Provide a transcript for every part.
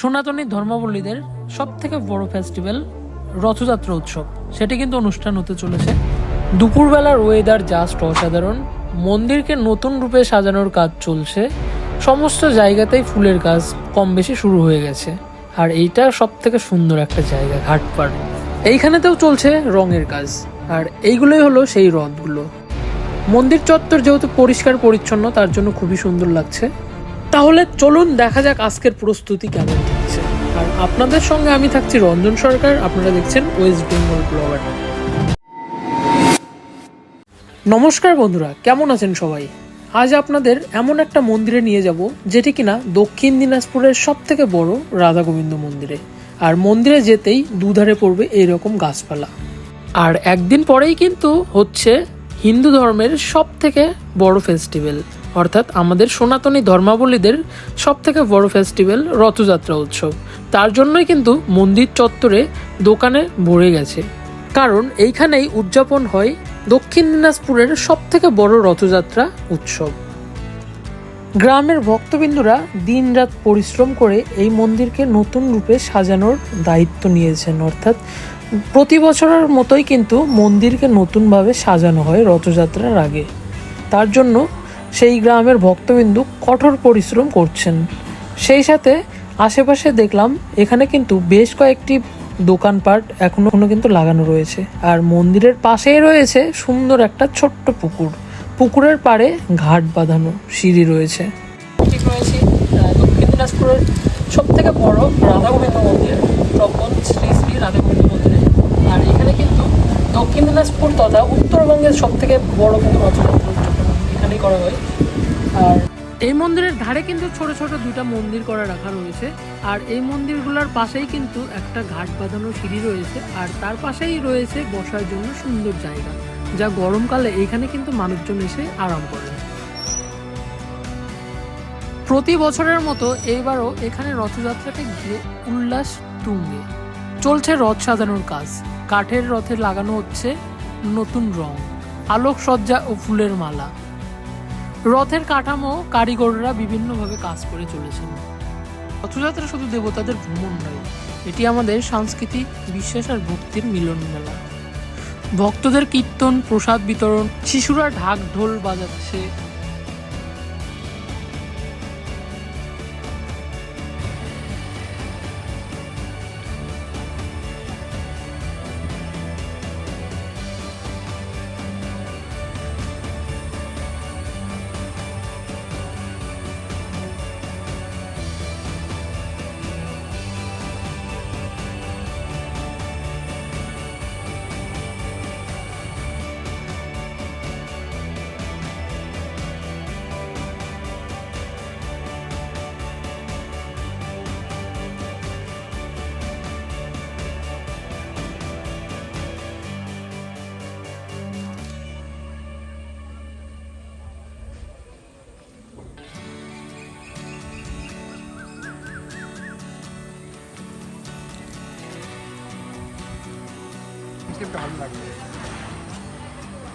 সনাতনী ধর্মাবলীদের সব থেকে বড় ফেস্টিভ্যাল রথযাত্রা উৎসব। সেটি কিন্তু অনুষ্ঠান হতে চলেছে। দুপুরবেলার ওয়েদার জাস্ট অসাধারণ। মন্দিরকে নতুন রূপে সাজানোর কাজ চলছে। সমস্ত জায়গাতেই ফুলের কাজ কম বেশি শুরু হয়ে গেছে। আর এইটা সব থেকে সুন্দর একটা জায়গা ঘাটপাড় এইখানেতেও চলছে রঙের কাজ। আর এইগুলোই হলো সেই রথগুলো। মন্দির চত্বর যেহেতু পরিষ্কার পরিচ্ছন্ন তার জন্য খুবই সুন্দর লাগছে। তাহলে চলুন দেখা যাক আজকের প্রস্তুতি কেমন। আর আপনাদের সঙ্গে আমি থাকছি রঞ্জন সরকার। আপনারা দেখছেন ওয়েস্ট বেঙ্গল ব্লগার নমস্কার বন্ধুরা, কেমন আছেন সবাই? আজ আপনাদের এমন একটা মন্দিরে নিয়ে যাব, যেটি কিনা দক্ষিণ দিনাজপুরের সব থেকে বড় রাধা গোবিন্দ মন্দিরে। আর মন্দিরে যেতেই দুধারে পড়বে এইরকম গাছপালা। আর একদিন পরেই কিন্তু হচ্ছে হিন্দু ধর্মের সব থেকে বড় ফেস্টিভ্যাল অর্থাৎ আমাদের সনাতনী ধর্মাবলীদের সব থেকে বড় ফেস্টিভ্যাল রথযাত্রা উৎসব। তার জন্যই কিন্তু মন্দির চত্বরে দোকানে ভরে গেছে। কারণ এইখানেই উদযাপন হয় দক্ষিণ দিনাজপুরের সব থেকে বড় রথযাত্রা উৎসব। গ্রামের ভক্তবিন্দুরা দিনরাত পরিশ্রম করে এই মন্দিরকে নতুন রূপে সাজানোর দায়িত্ব নিয়েছেন। অর্থাৎ প্রতি বছরের মতোই কিন্তু মন্দিরকে নতুনভাবে সাজানো হয় রথযাত্রার আগে। তার জন্য সেই গ্রামের ভক্তবিন্দু কঠোর পরিশ্রম করছেন। সেই সাথে আশেপাশে দেখলাম এখানে কিন্তু বেশ কয়েকটি দোকানপাট এখনও এখনও কিন্তু লাগানো রয়েছে। আর মন্দিরের পাশেই রয়েছে সুন্দর একটা ছোট্ট পুকুর। পুকুরের পাড়ে ঘাট বাঁধানো সিঁড়ি রয়েছে। ঠিক রয়েছে দক্ষিণ দিনাজপুরের সব থেকে বড় রাধা গোবিন্দ মন্দির রকম শ্রী শ্রী রাধা গোবিন্দ মন্দিরে। আর এখানে কিন্তু দক্ষিণ দিনাজপুর তথা উত্তরবঙ্গের সব থেকে বড় কিন্তু রথযাত্রা। এখানেই করা হয়। আর এই মন্দিরের ধারে কিন্তু ছোট ছোট দুটা মন্দির করা রাখা রয়েছে। আর এই মন্দিরগুলোর পাশেই কিন্তু একটা ঘাট বাঁধানো সিঁড়ি রয়েছে। আর তার পাশেই রয়েছে বসার জন্য সুন্দর জায়গা, যা গরমকালে এখানে কিন্তু মানুষজন এসে আরাম করে প্রতি বছরের মতো এইবারও এখানে রথযাত্রাকে ঘিরে উল্লাস তুঙ্গে। চলছে রথ সাজানোর কাজ। কাঠের রথে লাগানো হচ্ছে নতুন রং, আলোকসজ্জা ও ফুলের মালা। রথের কাঠামো কারিগররা বিভিন্নভাবে কাজ করে চলেছেন। রথযাত্রা শুধু দেবতাদের ভ্রমণ নয়, এটি আমাদের সাংস্কৃতিক বিশ্বাস আর ভক্তির মিলন মেলা ভক্তদের কীর্তন, প্রসাদ বিতরণ, শিশুরা ঢাক ঢোল বাজাচ্ছে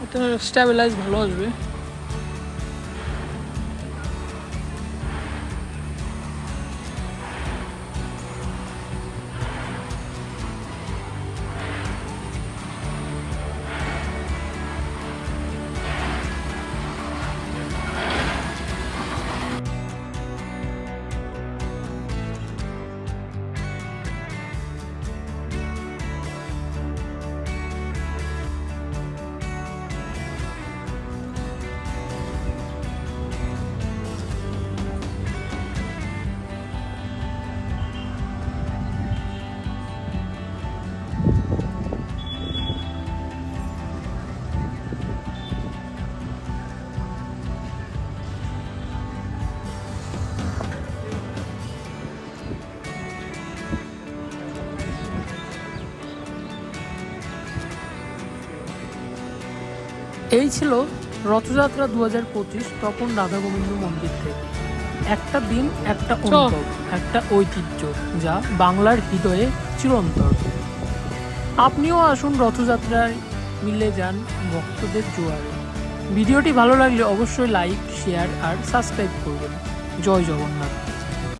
এটা স্ট্যাবিলাইজ ভালো আসবে। এই ছিল রথযাত্রা দু হাজার পঁচিশ তপন রাধা গোবিন্দ মন্দির থেকে। একটা দিন একটা অনুভব একটা ঐতিহ্য যা বাংলার হৃদয়ে চিরন্তর আপনিও আসুন রথযাত্রায় মিলে যান ভক্তদের জোয়ারে। ভিডিওটি ভালো লাগলে অবশ্যই লাইক শেয়ার আর সাবস্ক্রাইব করবেন। জয় জগন্নাথ।